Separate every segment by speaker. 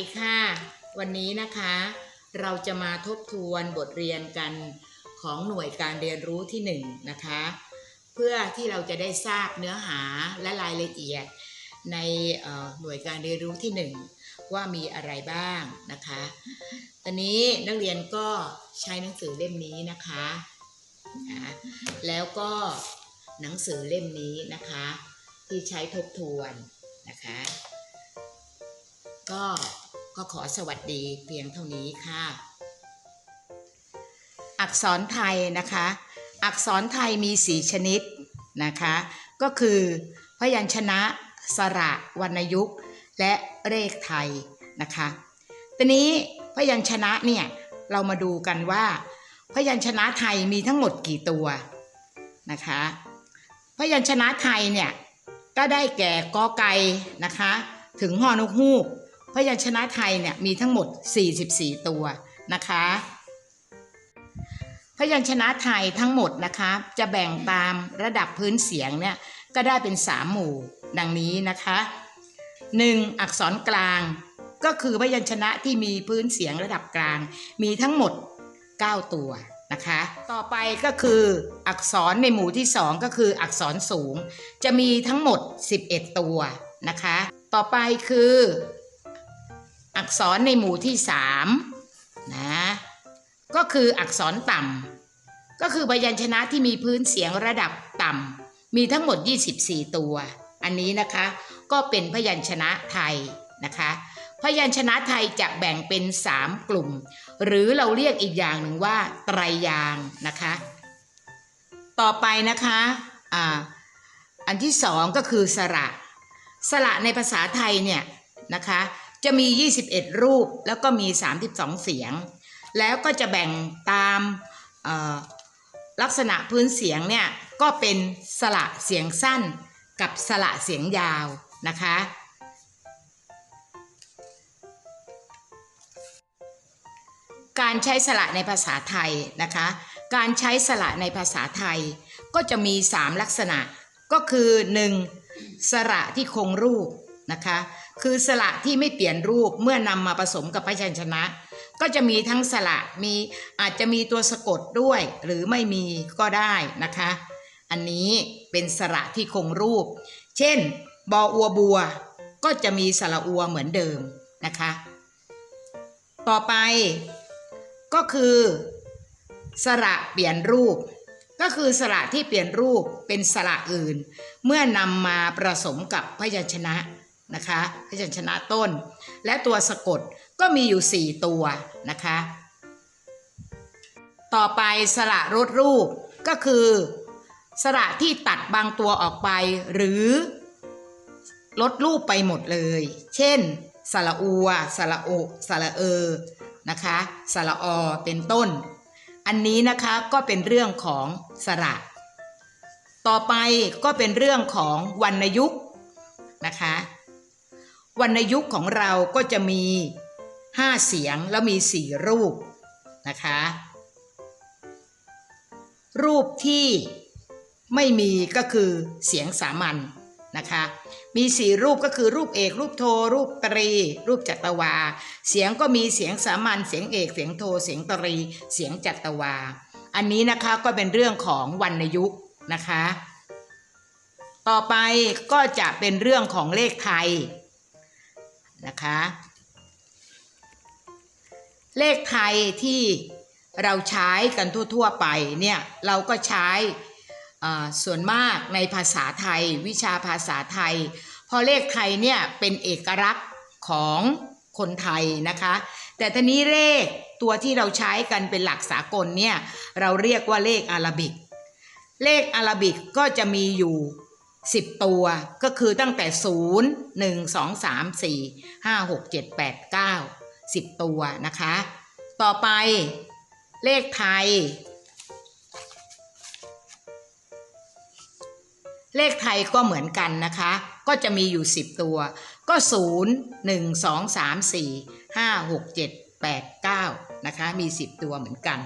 Speaker 1: ดีค่ะ วันนี้นะคะ เราจะมาทบทวนบทเรียนกันของหน่วยการเรียนรู้ที่หนึ่งนะคะ เพื่อที่เราจะได้ทราบเนื้อหาและรายละเอียดในหน่วยการเรียนรู้ที่หนึ่งว่ามีอะไรบ้างนะคะ ตอนนี้นักเรียนก็ใช้หนังสือเล่มนี้นะคะอ่าแล้วก็หนังสือเล่มนี้นะคะ ที่ใช้ทบทวนนะคะ ก็ ก็ขอสวัสดีเพียงเท่านี้ค่ะ อักษรไทยนะคะ อักษรไทยมีสีชนิดนะคะ ก็คือพยัญชนะ สระวรรณยุกต์ และเลขไทยนะคะทีนี้พยัญชนะเนี่ยเรามาดูกันว่า พยัญชนะไทยมีทั้งหมดกี่ตัวนะคะพยัญชนะไทยเนี่ยก็ได้แก่กอไก่นะคะ ถึงฮอนกฮูก พยัญชนะไทยเนี่ยมีทั้งหมด 44 ตัวนะคะ พยัญชนะไทยทั้งหมดนะคะจะแบ่งตามระดับพื้นเสียงเนี่ยก็ได้เป็น 3 หมู่ดังนี้นะคะ 1. อักษรกลางก็คือพยัญชนะที่มีพื้นเสียงระดับกลาง มีทั้งหมด 9 ตัวนะคะ ต่อไปก็คืออักษรในหมู่ที่ 2 ก็คืออักษรสูง จะมีทั้งหมด 11 ตัวนะคะ ต่อไปคือ อักษรในหมู่ที่3นะก็คืออักษรต่ำก็คือพยัญชนะที่มีพื้นเสียงระดับต่ำมีทั้งหมด 24 ตัว อันนี้นะคะก็เป็นพยัญชนะไทยนะคะ พยัญชนะไทยจะแบ่งเป็น 3 กลุ่ม หรือเราเรียกอีกอย่างหนึ่งว่าไตรยางนะคะ ต่อไปนะคะอ่าอันที่สองก็คือสระ สระในภาษาไทยเนี่ยนะคะ จะมี 21 รูปแล้วก็มี 32 เสียง แล้วก็จะแบ่งตามลักษณะพื้นเสียงเนี่ยก็เป็นสระเสียงสั้นกับสระเสียงยาวนะคะ การใช้สระในภาษาไทยนะคะ การใช้สระในภาษาไทย ก็จะมี 3 ลักษณะก็คือ 1. สระที่คงรูป นะคะ คือสระที่ไม่เปลี่ยนรูปเมื่อนำมาผสมกับพยัญชนะ ก็จะมีทั้งสระมีอาจจะมีตัวสะกดด้วย หรือไม่มีก็ได้นะคะ อันนี้เป็นสระที่คงรูป เช่น บออัวบัว ก็จะมีสระอัวเหมือนเดิมนะคะ ต่อไปก็คือสระเปลี่ยนรูป ก็คือสระที่เปลี่ยนรูปเป็นสระอื่น เมื่อนำมาผสมกับพยัญชนะ นะคะพยัญชนะต้น และตัวสะกดก็มีอยู่ 4 ตัวนะคะ ต่อไปสระลดรูปก็คือ สระที่ตัดบางตัวออกไปหรือลดรูปไปหมดเลย เช่นสระอัวสระโอสระเออนะคะสระอเป็นต้น อันนี้นะคะก็เป็นเรื่องของสระ ต่อไปก็เป็นเรื่องของวรรณยุกต์นะคะ วรรณยุกต์ของเราก็จะมี 5 เสียงแล้วมี 4 รูปนะคะ รูปที่ไม่มีก็คือเสียงสามัญนะคะ มีสี่รูปก็คือรูปเอก รูปโท รูปตรี รูปจัตวา เสียงก็มีเสียงสามัญเสียงเอกเสียงโทเสียงตรี เสียงจัตวา อันนี้นะคะก็เป็นเรื่องของวรรณยุกต์นะคะ ต่อไปก็จะเป็นเรื่องของเลขไทย นะคะ เลขไทยที่เราใช้กันทั่ว ๆ ไปเนี่ยเราก็ใช้ส่วนมากในภาษาไทย วิชาภาษาไทย พอเลขไทยเนี่ยเป็นเอกลักษณ์ของคนไทยนะคะ แต่ทีนี้เลขตัวที่เราใช้กันเป็นหลักสากลเนี่ยเราเรียกว่าเลขอารบิก เลขอารบิกก็จะมีอยู่ 10ตัวก็คือตั้งแต่0 1 2 3 4 5 6 7 8 9 10ตัวนะคะ ต่อไปเลขไทย เลขไทยก็เหมือนกันนะคะ ก็จะมีอยู่10ตัว ก็0 1 2 3 4 5 6 7 8 9นะคะ มี10ตัวเหมือนกัน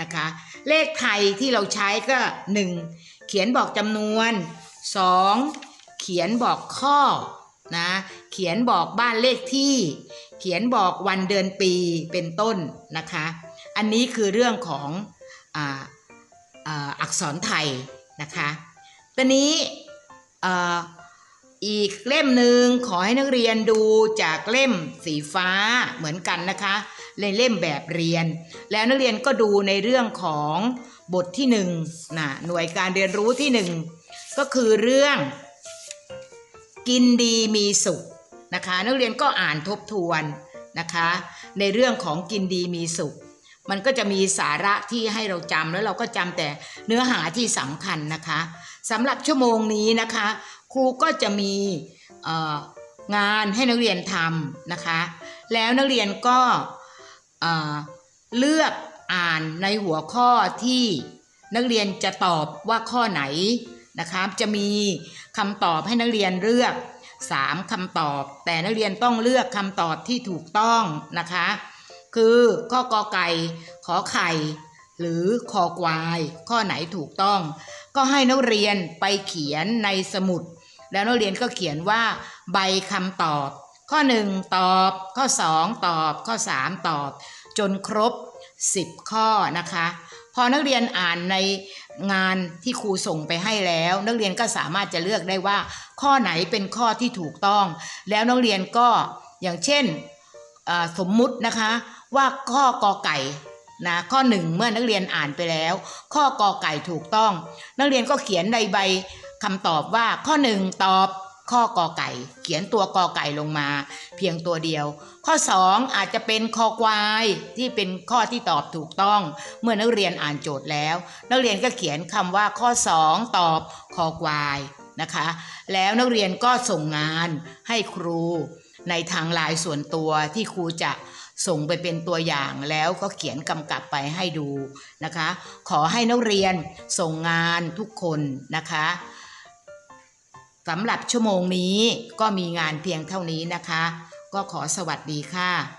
Speaker 1: นะคะ เลขไทยที่เราใช้ก็1เขียนบอกจำนวน 2. เขียนบอกข้อนะเขียนบอกบ้านเลขที่ เขียนบอกวันเดือนปีเป็นต้นนะคะ อันนี้คือเรื่องของอออักษรไทยนะคะตอนนี้อีกเล่มหนึ่งขอให้นักเรียนดูจากเล่มสีฟ้าเหมือนกันนะคะในเล่มแบบเรียน แล้วนักเรียนก็ดูในเรื่องของบทที่หนึ่งนะหน่วยการเรียนรู้ที่หนึ่ง ก็คือเรื่อง กินดีมีสุขนะคะ นักเรียนก็อ่านทบทวนนะคะ ในเรื่องของกินดีมีสุข มันก็จะมีสาระที่ให้เราจำแล้วเราก็จำแต่เนื้อหาที่สำคัญนะคะสำหรับชั่วโมงนี้นะคะ ครูก็จะมีงานให้นักเรียนทำนะคะ แล้วนักเรียนก็เลือกอ่านในหัวข้อที่นักเรียนจะตอบว่าข้อไหน นะคะจะมีคำตอบให้นักเรียนเลือก3คำตอบ แต่นักเรียนต้องเลือกคำตอบที่ถูกต้องนะคะ คือข้อกอไก่ขอไข่ หรือคอควาย ข้อไหนถูกต้อง ก็ให้นักเรียนไปเขียนในสมุด แล้วนักเรียนก็เขียนว่า ใบคำตอบ ข้อ 1 ตอบ ข้อ 2 ตอบ ข้อ 3 ตอบ จนครบ 10 ข้อนะคะ พอนักเรียนอ่านใน งานที่ครูส่งไปให้แล้ว นักเรียนก็สามารถจะเลือกได้ว่า ข้อไหนเป็นข้อที่ถูกต้อง แล้วนักเรียนก็อย่างเช่นสมมุตินะคะว่าข้อกอไก่นะข้อหนึ่งเมื่อนักเรียนอ่านไปแล้ว ข้อกอไก่ถูกต้อง นักเรียนก็เขียนในใบคำตอบว่าข้อหนึ่งตอบ ข้อกอไก่ เขียนตัวกอไก่ลงมา เพียงตัวเดียว ข้อ 2 อาจจะเป็นคอควายที่เป็นข้อที่ตอบถูกต้อง เมื่อนักเรียนอ่านโจทย์แล้ว นักเรียนก็เขียนคำว่าข้อ 2 ตอบคอควายนะคะ แล้วนักเรียนก็ส่งงานให้ครูในทางลน์ส่วนตัวที่ครูจะส่งไปเป็นตัวอย่างแล้วก็เขียนกำกับไปให้ดูนะคะ ขอให้นักเรียนส่งงานทุกคนนะคะ สำหรับชั่วโมงนี้ก็มีงานเพียงเท่านี้นะคะ ก็ขอสวัสดีค่ะ